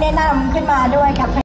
แนะนำขึ้นมาด้วยค่ะ